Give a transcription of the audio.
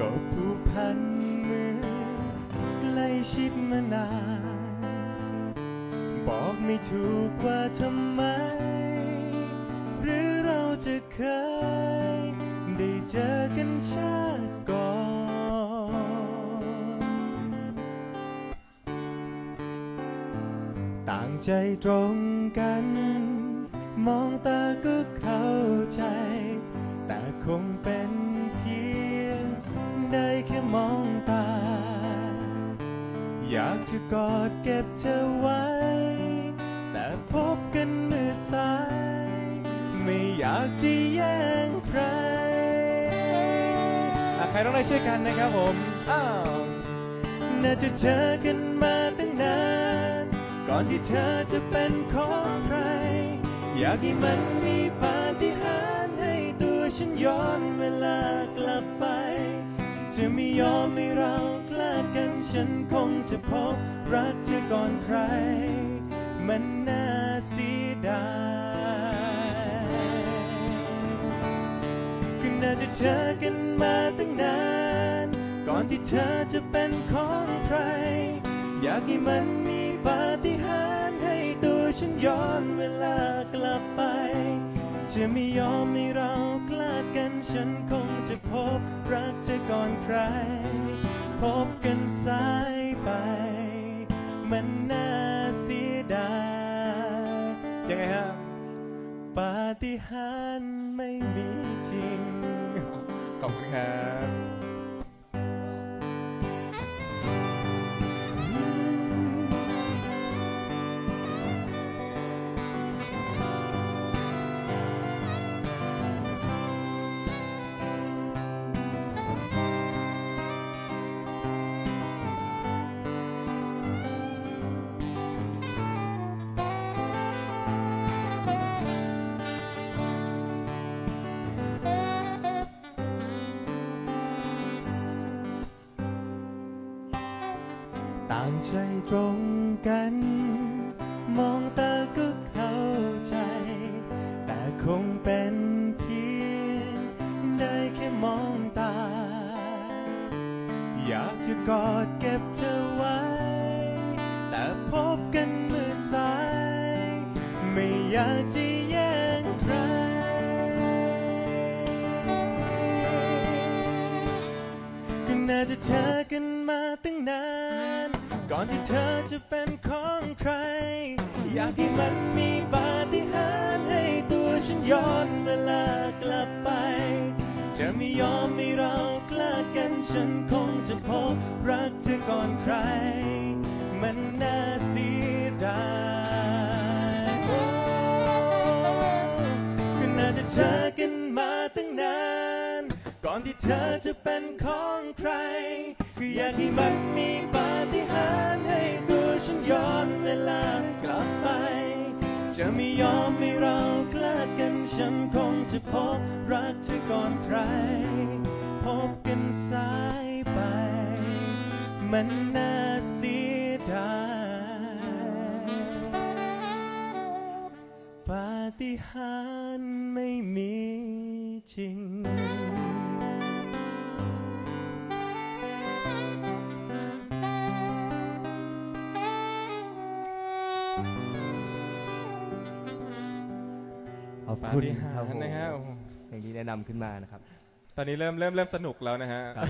ก็ผูกพันมือใกล้ชิดมานาน บอกไม่ถูกว่าทำไม หรือเราจะเคย ได้เจอกันชาติก่อนต่างใจตรงกัน มองตาก็เข้าใจ แต่คงเป็น อยากจะกอดเก็บเธอไว้ แต่พบกันเมื่อซ้าย ไม่อยากจะแย่งใครใครต้องได้ช่วยกันนะครับผมอ้าวน่าจะเจอกันมาตั้งนาน ก่อนที่เธอจะเป็นของใคร อยากให้มันมีปาฏิหาริย์ให้ตัวฉันย้อนเวลากลับไป จะไม่ยอมให้เราคลาดกัน ฉันคงจะพบรักเธอก่อนใคร มันน่าเสียดายก็น่าจะเจอกันมาตั้งนาน ก่อนที่เธอจะเป็นของใคร อยากให้มันมีปาฏิหาริย์ให้ตัวฉันย้อนเวลากลับไป จะไม่ยอมให้เราคลาดกันฉันคงจะพบรักเธอก่อนใคร พบ สายไป มันน่าเสียดายยังไงฮะปาฏิหาริย์ไม่มีจริง ขอบคุณครับ ต่างใจตรงกัน มองตาก็เข้าใจ แต่คงเป็นเพียงได้แค่มองตา อยากจะกอดเก็บเธอไว้ แต่พบกันเมื่อซ้าย ไม่อยากจะแย่งใครก็น่าจะเจอกันมาตั้งนาน ก่อนที่เธอจะเป็นของใคร อยากให้มันมีปาฏิหาริย์ให้ตัวฉันย้อนเวลากลับไป จะไม่ยอมให้เราคลาดกันฉันคงจะพบรักเธอก่อนใคร มันน่าเสียดายโอ้ก็น่าจะเจอ อนที่เธอจะเป็นของใครก็อยากให้มันมีปาฏิหาริย์ให้ตัวฉันย้อนเวลากลับไป จะไม่ยอมให้เราคลาดกันฉันคงจะพบรักเธอก่อนใคร พบกันสายไป มันน่าเสียดายปาฏิหาริย์ไม่มีจริง ปาคุณฏิหาครับริย์นะฮะโอ้โหเพลงที่แนะนำขึ้นมานะครับ ตอนนี้เริ่มเริ่มเริ่มสนุกแล้วนะฮะ ครับ